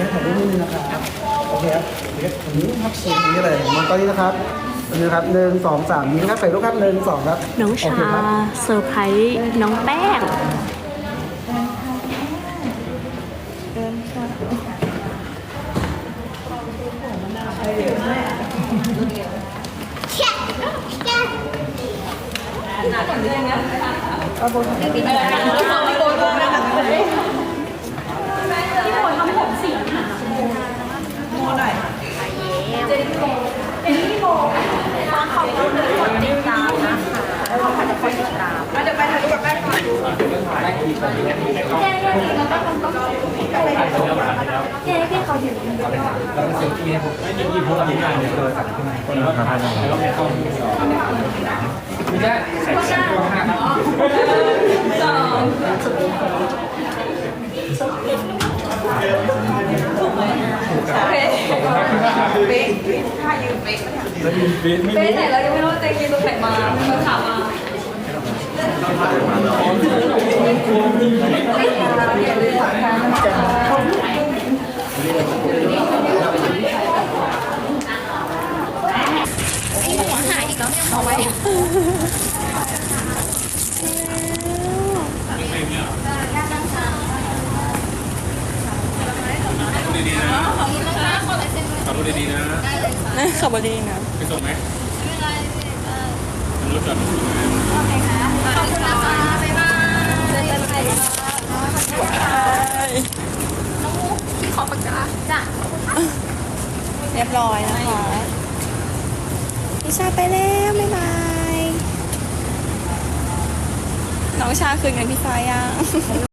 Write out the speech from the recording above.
ญาตถ่ายรูปนิดนึงนะครับโอเคครับเดี๋ยนี้ครับชี้นี้เลยมองตอนนี้นะครับนี่นะครับหนึ่งสองสามนี้นะครับใส่ลูกครับหนึ่งสองครับน้องชาเคเซอร์ไพรส์น้องแป้ง เนนี่โมเป็นนี่โต้องขอบคุกคติดตามนะคะขอบคุณทุกคนติดตามเราจไปถ่รูปกับแป้งก่อนแก้แก้ดีแล้วก็ต้องต้องแก้แกเขาอยู่แล้วก็เซลฟี่ให้ผมไม่ยิ้ยิ้เพราะม่ได้เยคะทล้ เฮ้ยถ้ายืมเบสไม่เบรู้ สไหนเรายังไม่รู้ว่าเตงยืนตัวไหนมา รถดีๆนะได้เลยค่ะนะขับรถดีๆนะ ไปส่งไหมไม่เป็นไรพี่เรถจอดรถอยู่ไหม โอเคค่ะขอบคุณนะคะบ๊ายเจอกันใหม่ค่ะน้องมุกพี่ขอปากกาจ้ะ เรียบร้อยนะคะนิชาไปแล้ว บ๊ายบาย น้องชาคืนเงินพี่ฟ้ายัง